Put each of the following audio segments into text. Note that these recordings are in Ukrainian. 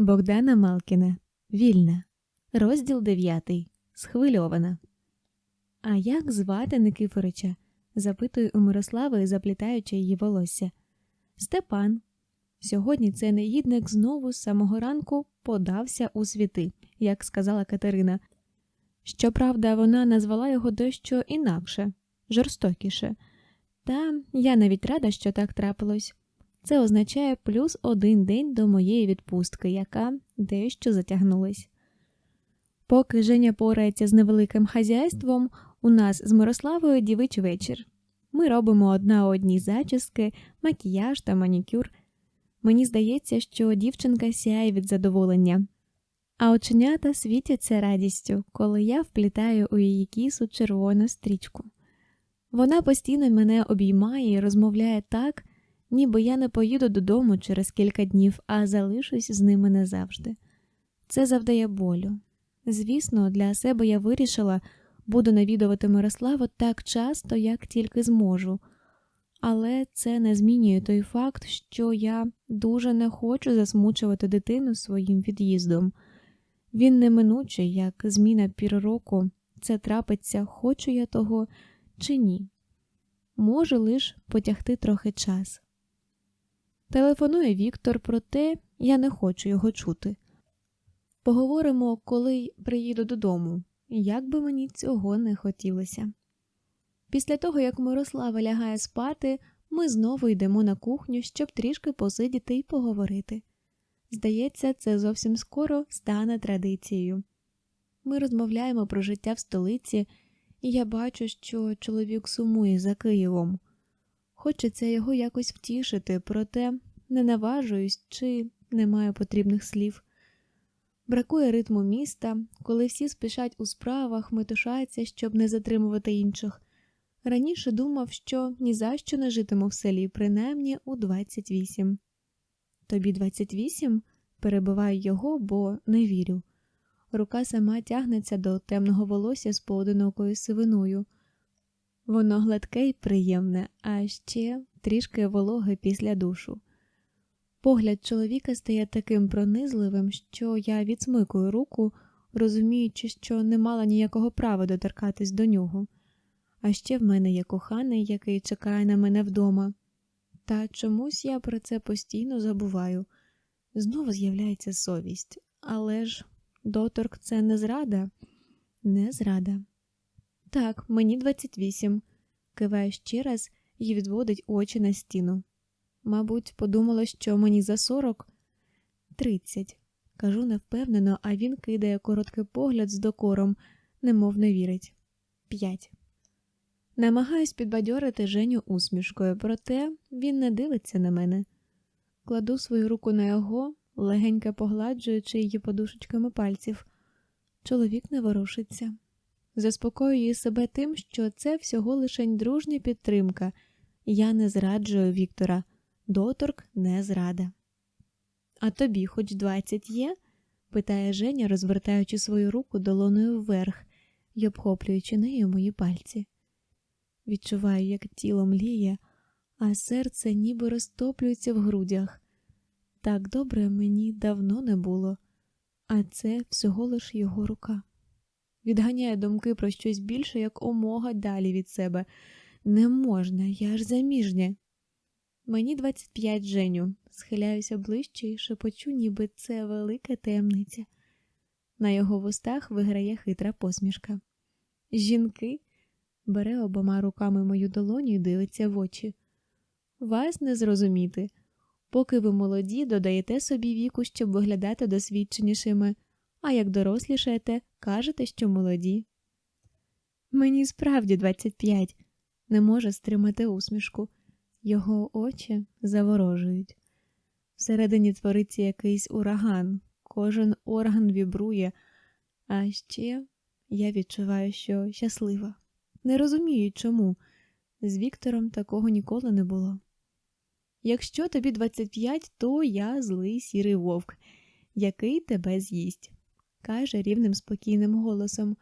Богдана Малкіна. Вільна. Розділ дев'ятий. Схвильована. А як звати Никифорича? запитую у Мирослави, заплітаючи її волосся. Степан. Сьогодні цей негідник знову з самого ранку подався у світи, як сказала Катерина. Щоправда, вона назвала його дещо інакше, жорстокіше. Та я навіть рада, що так трапилось. Це означає плюс один день до моєї відпустки, яка дещо затягнулась. Поки Женя порається з невеликим хазяйством, у нас з Мирославою дівич вечір. Ми робимо одна одній зачіски, макіяж та манікюр. Мені здається, що дівчинка сяє від задоволення, а оченята світяться радістю, коли я вплітаю у її кісу червону стрічку. Вона постійно мене обіймає і розмовляє так, ніби я не поїду додому через кілька днів, а залишусь з ними назавжди. Це завдає болю. Звісно, для себе я вирішила, буду навідувати Мирославу так часто, як тільки зможу, але це не змінює той факт, що я дуже не хочу засмучувати дитину своїм від'їздом. Він неминучий, як зміна пір року, це трапиться, хочу я того чи ні. Можу лиш потягти трохи час. Телефонує Віктор, проте я не хочу його чути. Поговоримо, коли приїду додому, як би мені цього не хотілося. Після того, як Мирослава лягає спати, ми знову йдемо на кухню, щоб трішки посидіти і поговорити. Здається, це зовсім скоро стане традицією. Ми розмовляємо про життя в столиці, і я бачу, що чоловік сумує за Києвом. Хочеться його якось втішити, проте не наважуюсь чи не маю потрібних слів. Бракує ритму міста, коли всі спішать у справах, метушаться, щоб не затримувати інших. Раніше думав, що ні за що не житиму в селі, принаймні у 28. Тобі 28? перебиваю його, бо не вірю. Рука сама тягнеться до темного волосся з поодинокою сивиною. Воно гладке й приємне, а ще трішки вологе після душу. Погляд чоловіка стає таким пронизливим, що я відсмикую руку, розуміючи, що не мала ніякого права доторкатись до нього. А ще в мене є коханий, який чекає на мене вдома. Та чомусь я про це постійно забуваю. Знову з'являється совість, але ж доторк це не зрада, не зрада. Так, мені 28. киває ще раз і відводить очі на стіну. Мабуть, подумала, що мені за 40. 30. Кажу невпевнено, а він кидає короткий погляд з докором, немов не вірить. 5. Намагаюсь підбадьорити Женю усмішкою, проте він не дивиться на мене. Кладу свою руку на його, легенько погладжуючи її подушечками пальців. Чоловік не ворушиться. Заспокоюю себе тим, що це всього лишень дружня підтримка. Я не зраджую Віктора, доторк не зрада. А тобі хоч двадцять є? питає Женя, розвертаючи свою руку долоною вверх і обхоплюючи нею мої пальці. Відчуваю, як тіло мліє, а серце ніби розтоплюється в грудях. Так добре мені давно не було, а це всього лиш його рука. Відганяє думки про щось більше, як омога далі від себе. Не можна, я ж заміжня. Мені 25 Женю, схиляюся ближче і шепочу, ніби це велика таємниця. На його вустах виграє хитра посмішка. Жінки бере обома руками мою долоню і дивиться в очі. Вас не зрозуміти. Поки ви молоді, додаєте собі віку, щоб виглядати досвідченішими, а як дорослішаєте, кажете, що молоді. Мені справді 25. не може стримати усмішку. Його очі заворожують. Всередині твориться якийсь ураган, кожен орган вібрує, а ще я відчуваю, що щаслива. Не розумію, чому. З Віктором такого ніколи не було. Якщо тобі 25, то я злий сірий вовк, який тебе з'їсть, каже рівним спокійним голосом,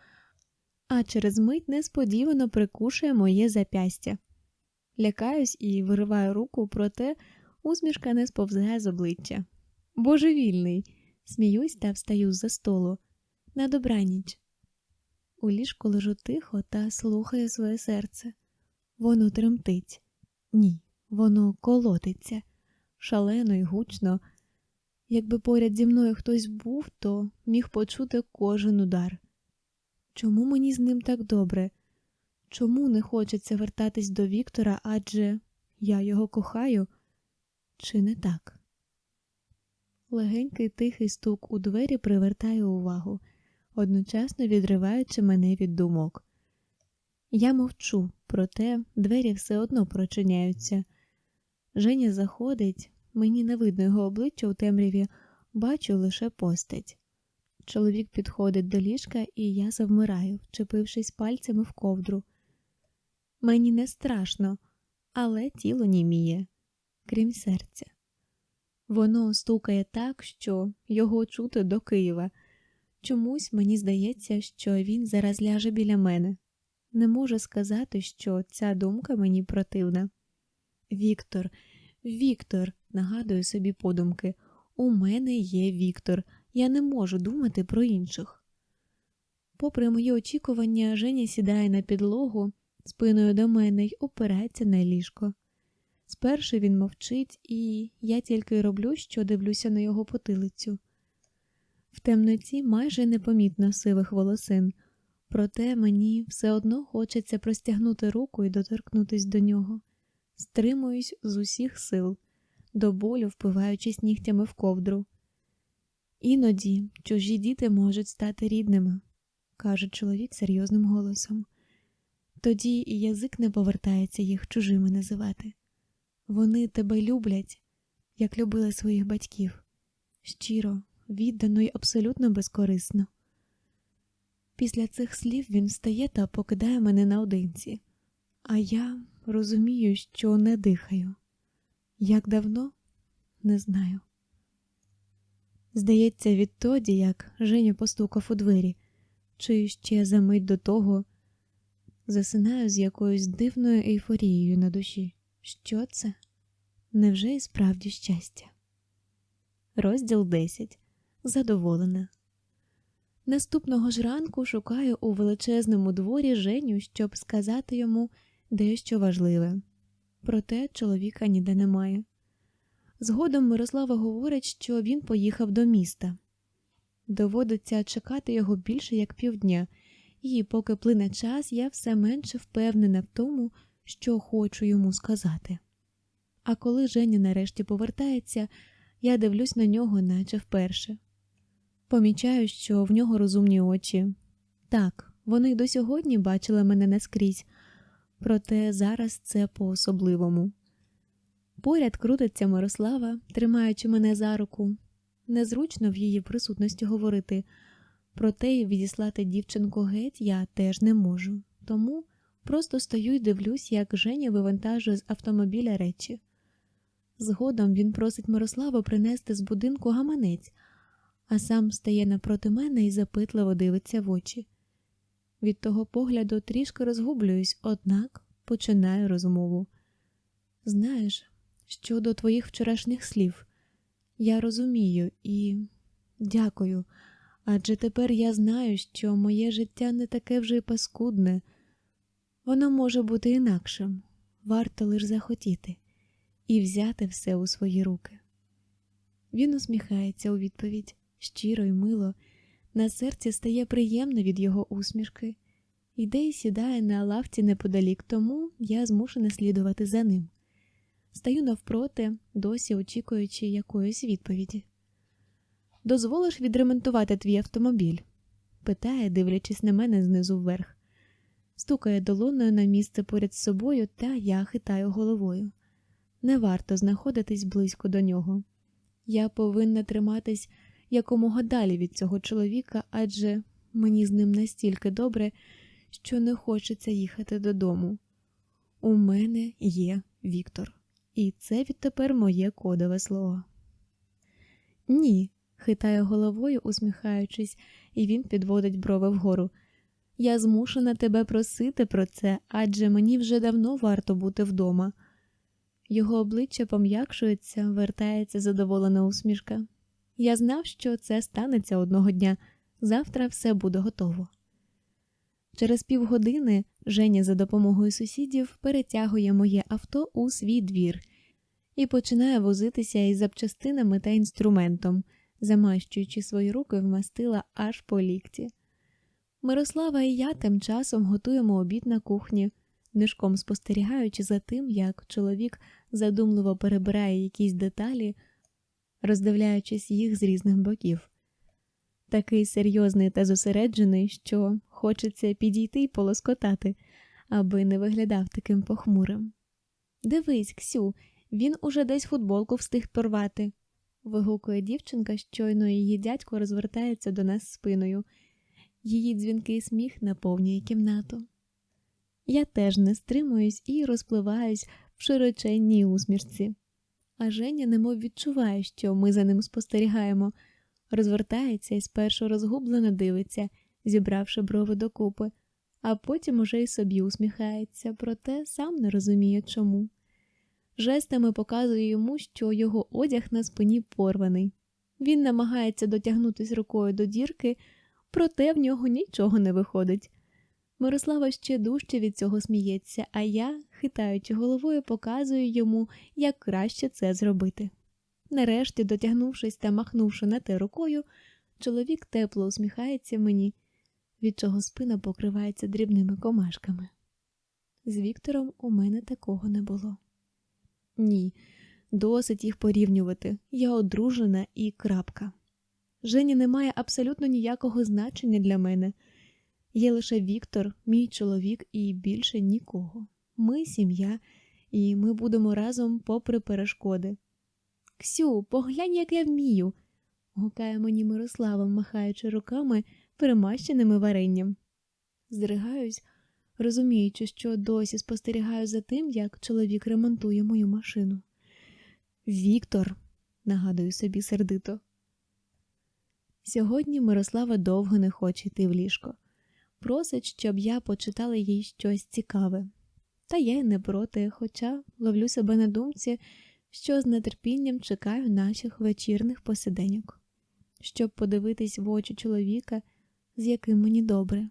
а через мить несподівано прикушує моє запястя. Лякаюсь і вириваю руку, проте усмішка не сповзгає з обличчя. Божевільний, Сміюсь та встаю з-за столу. На добраніч. У ліжку лежу тихо та слухаю своє серце. Воно тремтить. Ні, воно колотиться шалено і гучно. Якби поряд зі мною хтось був, то міг почути кожен удар. Чому мені з ним так добре? Чому не хочеться вертатись до Віктора, адже я його кохаю, чи не так? Легенький тихий стук у двері привертає увагу, одночасно відриваючи мене від думок. Я мовчу, проте двері все одно прочиняються. Женя заходить, мені не видно його обличчя у темряві, бачу лише постать. Чоловік підходить до ліжка, і я завмираю, вчепившись пальцями в ковдру. Мені не страшно, але тіло німіє, крім серця. Воно стукає так, що його чути до Києва. Чомусь мені здається, що він зараз ляже біля мене. Не можу сказати, що ця думка мені противна. Віктор, Віктор, нагадую собі подумки, у мене є Віктор, я не можу думати про інших. Попри мої очікування, Женя сідає на підлогу спиною до мене й опирається на ліжко. Спершу він мовчить, і я тільки роблю, що дивлюся на його потилицю. В темноті майже непомітно сивих волосин, проте мені все одно хочеться простягнути руку і доторкнутись до нього. Стримуюсь з усіх сил, до болю впиваючись нігтями в ковдру. Іноді чужі діти можуть стати рідними, каже чоловік серйозним голосом. Тоді і язик не повертається їх чужими називати. Вони тебе люблять, як любили своїх батьків, щиро, віддано й абсолютно безкорисно. Після цих слів він встає та покидає мене наодинці, а я розумію, що не дихаю. Як давно не знаю. Здається, відтоді, як Женя постукав у двері, чи ще за мить до того засинаю з якоюсь дивною ейфорією на душі. Що це? Невже і справді щастя? Розділ 10. Задоволена. Наступного ж ранку шукаю у величезному дворі Женю, щоб сказати йому дещо важливе. Проте чоловіка ніде немає. Згодом Мирослава говорить, що він поїхав до міста. Доводиться чекати його більше як півдня, і, поки плине час, я все менше впевнена в тому, що хочу йому сказати. А коли Женя нарешті повертається, я дивлюсь на нього, наче вперше. Помічаю, що в нього розумні очі. Так, вони й до сьогодні бачили мене наскрізь, проте зараз це по-особливому. Поряд крутиться Мирослава, тримаючи мене за руку. Незручно в її присутності говорити, проте й відіслати дівчинку геть я теж не можу, тому просто стою і дивлюсь, як Женя вивантажує з автомобіля речі. Згодом він просить Мирославу принести з будинку гаманець, а сам стає напроти мене і запитливо дивиться в очі. Від того погляду трішки розгублююсь, однак починаю розмову. Знаєш, щодо твоїх вчорашніх слів, я розумію і дякую, адже тепер я знаю, що моє життя не таке вже й паскудне, воно може бути інакшим, варто лише захотіти і взяти все у свої руки. Він усміхається у відповідь щиро й мило. На серці стає приємно від його усмішки, йде і сідає на лавці неподалік, тому я змушена слідувати за ним. Стаю навпроти, досі очікуючи якоїсь відповіді. Дозволиш відремонтувати твій автомобіль? питає, дивлячись на мене знизу вверх. Стукає долоною на місце поряд з собою, та я хитаю головою. Не варто знаходитись близько до нього. Я повинна триматись якомога далі від цього чоловіка, адже мені з ним настільки добре, що не хочеться їхати додому. У мене є Віктор, і це відтепер моє кодове слово. Ні, хитає головою, усміхаючись, і він підводить брови вгору. Я змушена тебе просити про це, адже мені вже давно варто бути вдома. Його обличчя пом'якшується, вертається задоволена усмішка. Я знав, що це станеться одного дня. Завтра все буде готово. Через півгодини Женя за допомогою сусідів перетягує моє авто у свій двір і починає возитися із запчастинами та інструментом, замащуючи свої руки в мастила аж по лікті. Мирослава і я тим часом готуємо обід на кухні, нишком спостерігаючи за тим, як чоловік задумливо перебирає якісь деталі, роздивляючись їх з різних боків. Такий серйозний та зосереджений, що хочеться підійти й полоскотати, аби не виглядав таким похмурим. Дивись, Ксю, він уже десь футболку встиг порвати. вигукує дівчинка, щойно її дядько розвертається до нас спиною. Її дзвінкий сміх наповнює кімнату. Я теж не стримуюсь і розпливаюсь в широченній усмішці. А Женя немов відчуває, що ми за ним спостерігаємо, розвертається і спершу розгублено дивиться, зібравши брови докупи, а потім уже й собі усміхається, проте сам не розуміє чому. Жестами показує йому, що його одяг на спині порваний. Він намагається дотягнутися рукою до дірки, проте в нього нічого не виходить. Мирослава ще дужче від цього сміється, а я, хитаючи головою, показую йому, як краще це зробити. Нарешті, дотягнувшись та махнувши на те рукою, чоловік тепло усміхається мені, від чого спина покривається дрібними комашками. З Віктором у мене такого не було. Ні, досить їх порівнювати. Я одружена і крапка. Жені не має абсолютно ніякого значення для мене. Є лише Віктор, мій чоловік, і більше нікого. Ми сім'я, і ми будемо разом попри перешкоди. Ксю, поглянь, як я вмію, гукає мені Мирослава, махаючи руками, перемащеними варенням. Здригаюсь, розуміючи, що досі спостерігаю за тим, як чоловік ремонтує мою машину. Віктор, нагадую собі сердито. Сьогодні Мирослава довго не хоче йти в ліжко. Просить, щоб я почитала їй щось цікаве. Та я й не проти, хоча ловлю себе на думці, що з нетерпінням чекаю наших вечірних посиденьок, щоб подивитись в очі чоловіка, з яким мені добре,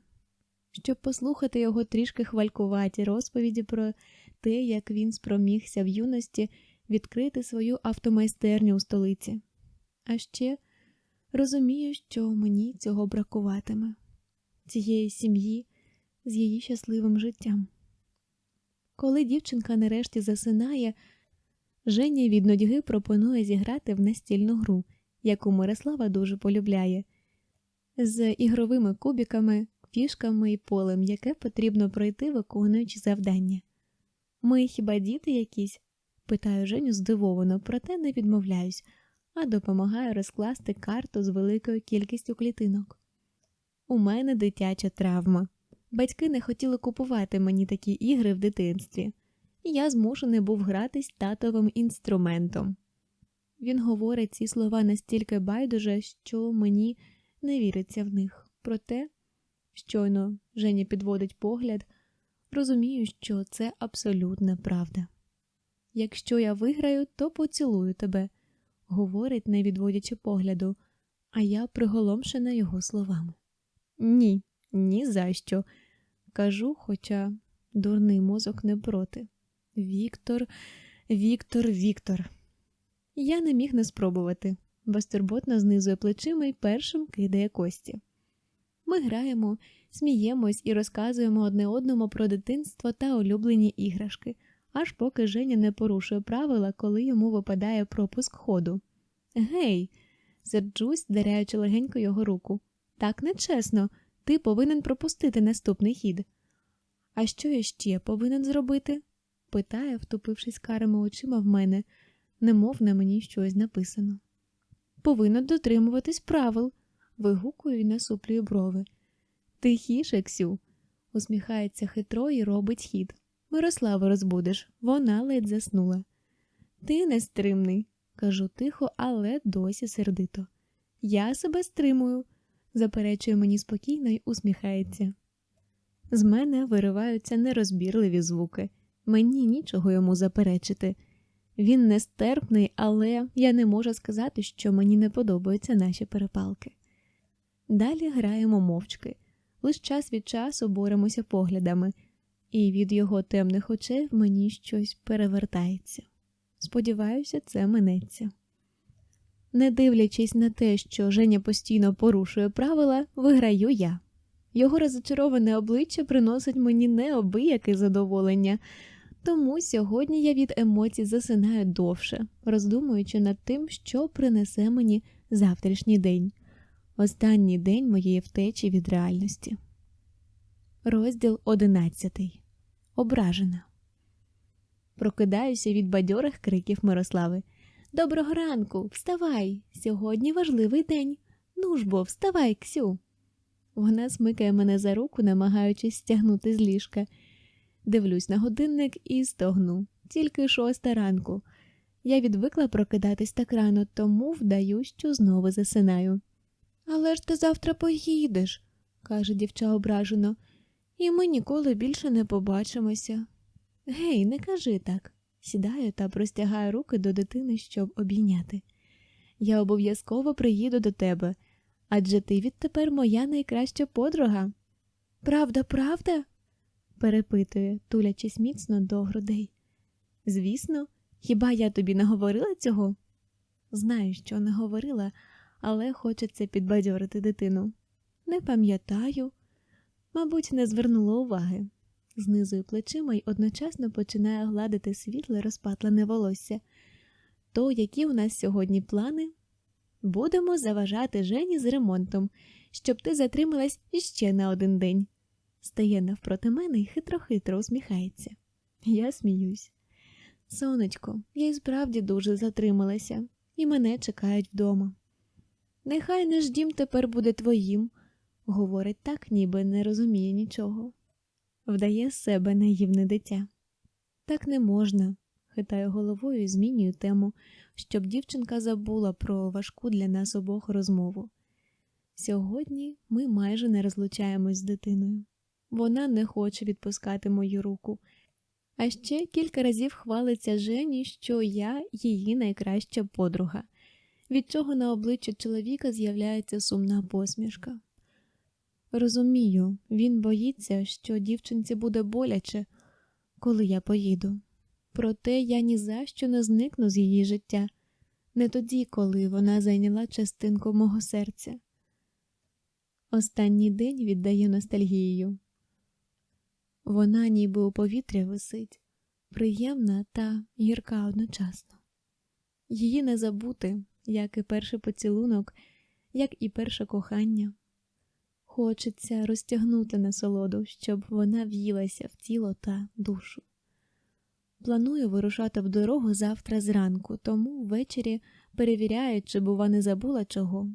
щоб послухати його трішки хвалькуваті розповіді про те, як він спромігся в юності відкрити свою автомайстерню у столиці. А ще розумію, що мені цього бракуватиме, цієї сім'ї з її щасливим життям. Коли дівчинка нарешті засинає, Женя від нудьги пропонує зіграти в настільну гру, яку Мирослава дуже полюбляє, з ігровими кубіками, фішками і полем, яке потрібно пройти, виконуючи завдання. Ми хіба діти якісь? питаю Женю здивовано, проте не відмовляюсь, а допомагаю розкласти карту з великою кількістю клітинок. У мене дитяча травма. Батьки не хотіли купувати мені такі ігри в дитинстві, і я змушений був гратись татовим інструментом. Він говорить ці слова настільки байдуже, що мені не віриться в них. Проте, щойно Женя підводить погляд, розумію, що це абсолютна правда. Якщо я виграю, то поцілую тебе, говорить, не відводячи погляду, а я приголомшена його словами. Ні, ні за що. Кажу, хоча дурний мозок не проти. Віктор, Віктор, Віктор. Я не міг не спробувати. Безтурботно знизує плечима і першим кидає кості. Ми граємо, сміємось і розказуємо одне одному про дитинство та улюблені іграшки, аж поки Женя не порушує правила, коли йому випадає пропуск ходу. Гей, серджусь, даряючи легенько його руку. Так нечесно, ти повинен пропустити наступний хід. А що я ще повинен зробити? питає, втупившись карими очима в мене, немов на мені щось написано. Повинен дотримуватись правил, вигукую і насуплюю брови. Тихіше, Ксю, усміхається хитро і робить хід. Мирославу розбудеш, вона ледь заснула. Ти нестримний, кажу тихо, але досі сердито. Я себе стримую, заперечує мені спокійно й усміхається. З мене вириваються нерозбірливі звуки, мені нічого йому заперечити. Він нестерпний, але я не можу сказати, що мені не подобаються наші перепалки. Далі граємо мовчки, лиш час від часу боремося поглядами, і від його темних очей мені щось перевертається. Сподіваюся, це минеться. Не дивлячись на те, що Женя постійно порушує правила, виграю я. Його розочароване обличчя приносить мені необияке задоволення, тому сьогодні я від емоцій засинаю довше, роздумуючи над тим, що принесе мені завтрашній день, останній день моєї втечі від реальності. Розділ одинадцятий. Ображена. Прокидаюся від бадьорих криків Мирослави. Доброго ранку, вставай! Сьогодні важливий день. Ну ж бо, вставай, Ксю. Вона смикає мене за руку, намагаючись стягнути з ліжка. Дивлюсь на годинник і стогну. Тільки шоста ранку. Я відвикла прокидатись так рано, тому вдаю, що знову засинаю. Але ж ти завтра поїдеш, каже дівча ображено, і ми ніколи більше не побачимося. Гей, не кажи так. Сідаю та простягаю руки до дитини, щоб обійняти. Я обов'язково приїду до тебе, адже ти відтепер моя найкраща подруга. Правда, правда? перепитує, тулячись міцно до грудей. Звісно, хіба я тобі не говорила цього? Знаю, що не говорила, але хочеться підбадьорити дитину. Не пам'ятаю, мабуть, не звернула уваги. Знизує плечима й одночасно починає гладити світле розпатлене волосся. То які у нас сьогодні плани? Будемо заважати Жені з ремонтом, щоб ти затрималась іще на один день. Стає навпроти мене і хитро-хитро усміхається. Я сміюсь. Сонечко, я й справді дуже затрималася, і мене чекають вдома. Нехай наш дім тепер буде твоїм, говорить так, ніби не розуміє нічого. Вдає з себе наївне дитя. Так не можна, хитаю головою і змінюю тему, щоб дівчинка забула про важку для нас обох розмову. Сьогодні ми майже не розлучаємось з дитиною. Вона не хоче відпускати мою руку, а ще кілька разів хвалиться Жені, що я її найкраща подруга, від чого на обличчі чоловіка з'являється сумна посмішка. Розумію, він боїться, що дівчинці буде боляче, коли я поїду. Проте я ні за що не зникну з її життя, не тоді, коли вона зайняла частинку мого серця. Останній день віддає ностальгією. Вона ніби у повітря висить, приємна та гірка одночасно. Її не забути, як і перший поцілунок, як і перше кохання. Хочеться розтягнути насолоду, щоб вона в'їлася в тіло та душу. Планую вирушати в дорогу завтра зранку, тому ввечері перевіряю, чи, бува, не забула чого.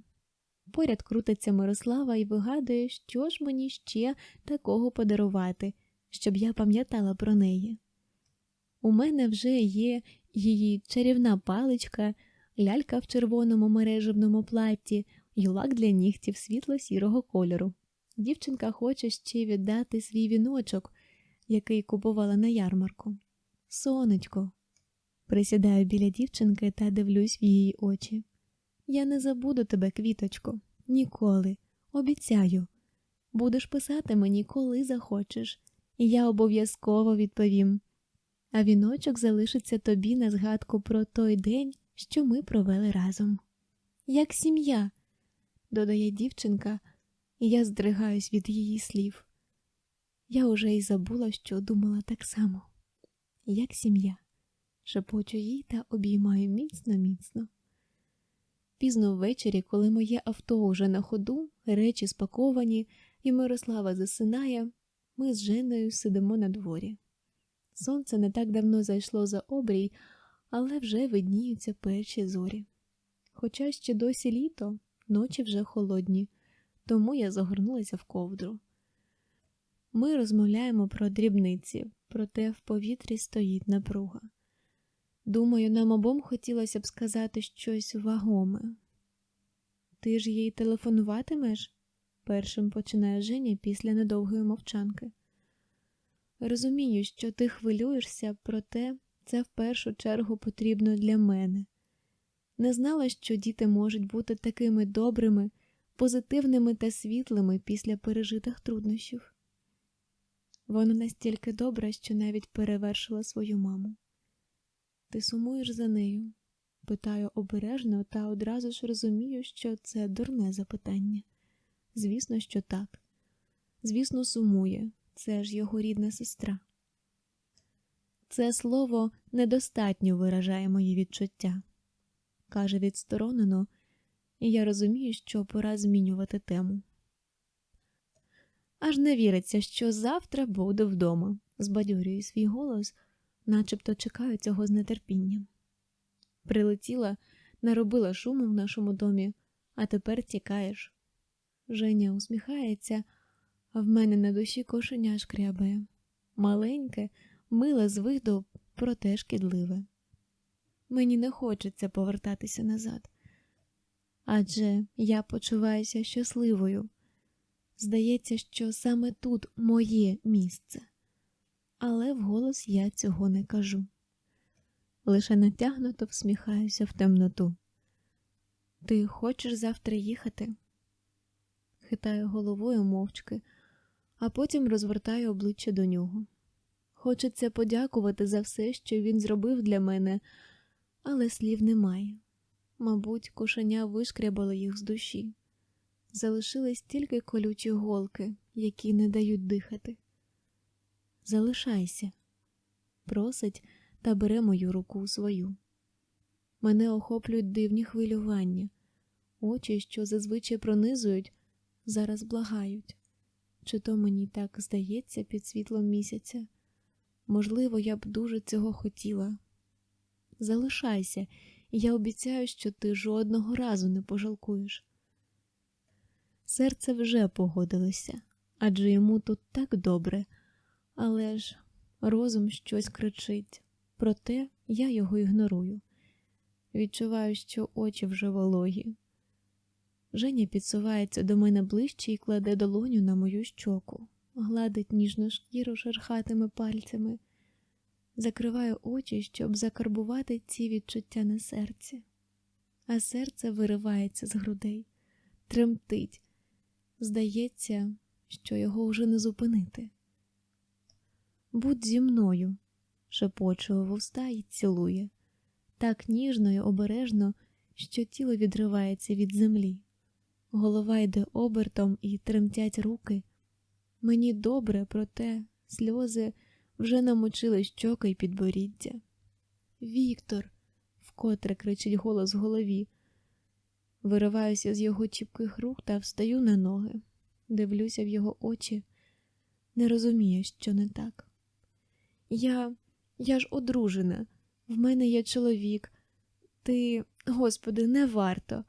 Поряд крутиться Мирослава і вигадує, що ж мені ще такого подарувати, щоб я пам'ятала про неї. У мене вже є її чарівна паличка, лялька в червоному мережевному платі і лак для нігтів світло-сірого кольору. Дівчинка хоче ще віддати свій віночок, який купувала на ярмарку. Сонечко, присідаю біля дівчинки та дивлюсь в її очі. Я не забуду тебе, квіточко, ніколи. Обіцяю. Будеш писати мені, коли захочеш, і я обов'язково відповім. А віночок залишиться тобі на згадку про той день, що ми провели разом. Як сім'я, додає дівчинка, і я здригаюсь від її слів. Я уже й забула, що думала так само, як сім'я, шепочу їй та обіймаю міцно, міцно. Пізно ввечері, коли моє авто уже на ходу, речі спаковані, і Мирослава засинає, ми з Женою сидимо на дворі. Сонце не так давно зайшло за обрій, але вже видніються перші зорі. Хоча ще досі літо, ночі вже холодні, тому я загорнулася в ковдру. Ми розмовляємо про дрібниці, проте в повітрі стоїть напруга. Думаю, нам обом хотілося б сказати щось вагоме. Ти ж їй телефонуватимеш? першим починає Женя після недовгої мовчанки. Розумію, що ти хвилюєшся, проте Це в першу чергу потрібно для мене. Не знала, що діти можуть бути такими добрими, позитивними та світлими після пережитих труднощів. Вона настільки добра, що навіть перевершила свою маму. Ти сумуєш за нею? питаю обережно та одразу ж розумію, що це дурне запитання. Звісно, що так. Звісно, сумує, це ж його рідна сестра. Це слово недостатньо виражає мої відчуття, каже відсторонено, і я розумію, що пора змінювати тему. Аж не віриться, що завтра буду вдома, збадьорюю свій голос, начебто чекаю цього з нетерпінням. Прилетіла, наробила шуму в нашому домі, а тепер тікаєш. Женя усміхається, а в мене на душі кошеня шкрябає. Маленьке, миле з виду, проте шкідливе. Мені не хочеться повертатися назад. Адже я почуваюся щасливою. Здається, що саме тут моє місце, але вголос я цього не кажу. Лише натягнуто всміхаюся в темноту. Ти хочеш завтра їхати? Хитаю головою мовчки, а потім розвертаю обличчя до нього. Хочеться подякувати за все, що він зробив для мене, але слів немає. Мабуть, кошеня вишкрябало їх з душі. Залишились тільки колючі голки, які не дають дихати. Залишайся, просить та бере мою руку свою. Мене охоплюють дивні хвилювання, очі, що зазвичай пронизують, зараз благають. Чи то мені так здається під світлом місяця? Можливо, я б дуже цього хотіла. Залишайся, і я обіцяю, що ти жодного разу не пожалкуєш. Серце вже погодилося, адже йому тут так добре, але ж розум щось кричить, проте я його ігнорую. Відчуваю, що очі вже вологі. Женя підсувається до мене ближче і кладе долоню на мою щоку, гладить ніжну шкіру шерхатими пальцями, закриваю очі, щоб закарбувати ці відчуття на серці, а серце виривається з грудей, тремтить. Здається, що його вже не зупинити. Будь зі мною, шепоче вуста і цілує, так ніжно й обережно, що тіло відривається від землі. Голова йде обертом і тремтять руки. Мені добре, проте сльози вже намочили щоки й підборіддя. Віктор, вкотре кричить голос в голові. Вириваюся з його чіпких рук та встаю на ноги, дивлюся в його очі, не розумію, що не так. Я, я ж одружена, в мене є чоловік. Ти, господи, не варто.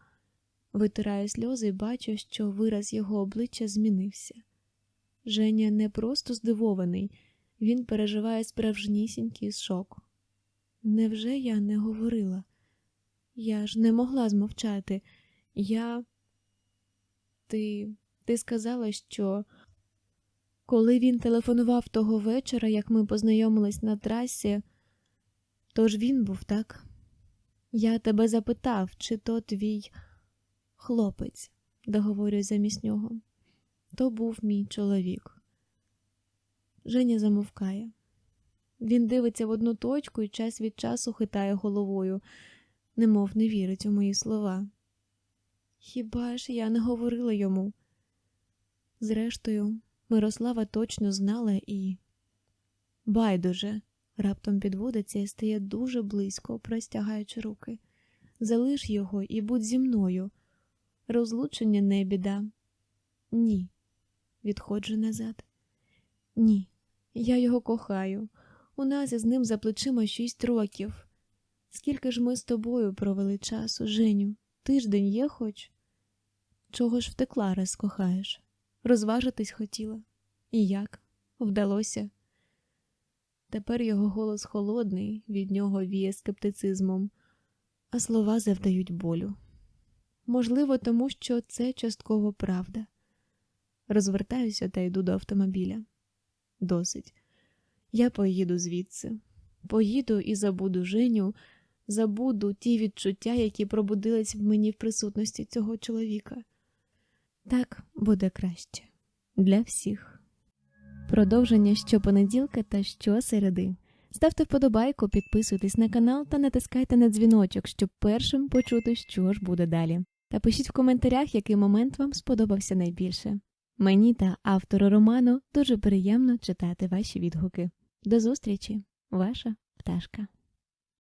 Витираю сльози і бачу, що вираз його обличчя змінився. Женя не просто здивований, він переживає справжнісінький шок. Невже я не говорила? Я ж не могла змовчати. Я. Ти ти сказала, що коли він телефонував того вечора, як ми познайомились на трасі, то ж він був так? Я тебе запитав, чи то твій хлопець, договорюю замість нього. То був мій чоловік. Женя замовкає. Він дивиться в одну точку і час від часу хитає головою, немов не вірить у мої слова. Хіба ж я не говорила йому? Зрештою, Мирослава точно знала і. Байдуже, раптом підводиться і стає дуже близько, простягаючи руки. Залиш його і будь зі мною. Розлучення не біда. Ні. Відходжу назад. Ні, я його кохаю. У нас із ним за плечима шість років. Скільки ж ми з тобою провели часу, Женю? Тиждень є хоч? Чого ж втекла, раз кохаєш? Розважитись хотіла. І як? Вдалося. Тепер його голос холодний, від нього віє скептицизмом, а слова завдають болю. Можливо, тому що це частково правда. Розвертаюся та йду до автомобіля. Досить. Я поїду звідси. Поїду і забуду Женю, забуду ті відчуття, які пробудились в мені в присутності цього чоловіка. Так буде краще для всіх. Продовження щопонеділка та щосереди. Ставте вподобайку, підписуйтесь на канал та натискайте на дзвіночок, щоб першим почути, що ж буде далі. Та пишіть в коментарях, який момент вам сподобався найбільше. Мені та автору роману дуже приємно читати ваші відгуки. До зустрічі, ваша пташка.